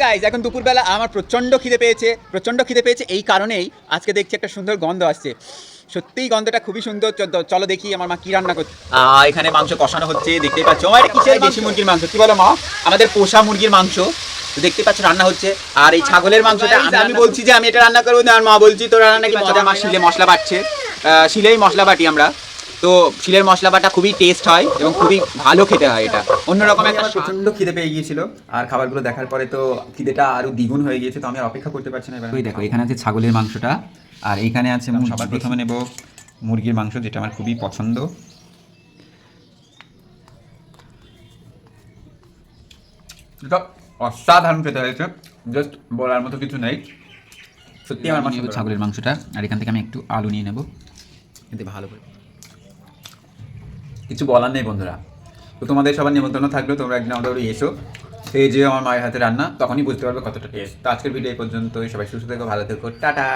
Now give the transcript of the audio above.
Guys এখন দুপুরবেলা আমার প্রচণ্ড খিদে পেয়েছে প্রচণ্ড খিদে পেয়েছে এই কারণেই আজকে দেখছি একটা সুন্দর গন্ধ আসছে। সত্যিই গন্ধটা খুবই সুন্দর চলো দেখি আমার মা কি রান্না করছে। এখানে মাংস কষানো হচ্ছে দেখতেই পাচ্ছ। আমার কিসের দেশি মুরগির মাংস কি বলো মা? আমাদের পোষা মুরগির মাংস তো দেখতে পাচ্ছ রান্না হচ্ছে। আর এই ছাগলের মাংসটা আমি আমি বলছি যে আমি এটা রান্না করব না আর মা বলছি তো রান্না নাকি মজা মা শিলে মশলা বাটছে। আহ, শিলেই মশলা বাটি আমরা। তো শিলের মশলা বাটা খুবই টেস্ট হয় এবং খুবই ভালো খেতে হয় এটা। অন্যরকম একটা প্রচণ্ড খিদে পেয়ে গিয়েছিল আর খাবারগুলো দেখার পরে তো খিদেটা আরও দ্বিগুণ হয়ে গিয়েছে তো আমি অপেক্ষা করতে পারছি না এবার ওই দেখো এখানে আছে ছাগলের মাংসটা আর এখানে আছে মুরগি। সবার প্রথমে নেব মুরগির মাংস যেটা আমার খুবই পছন্দ। অসাধারণ খেতে হয়েছে জাস্ট বলার মতো কিছু নেই। সত্যি আমার ছাগলের মাংসটা আর এখান থেকে আমি একটু আলু নিয়ে নেব। এতে ভালো করে। কিছু বলার নেই, বন্ধুরা। তো তোমাদের সবার নিমন্ত্রণ থাকলেও তোমরা একদিন আমাদের এসো। সেই যে আমার মায়ের হাতে রান্না, তখনই বুঝতে পারবে কতটা টেস্ট তো আজকের ভিডিও এই পর্যন্ত সবাই সুস্থ থেকো, ভালো থেকো। টাটা!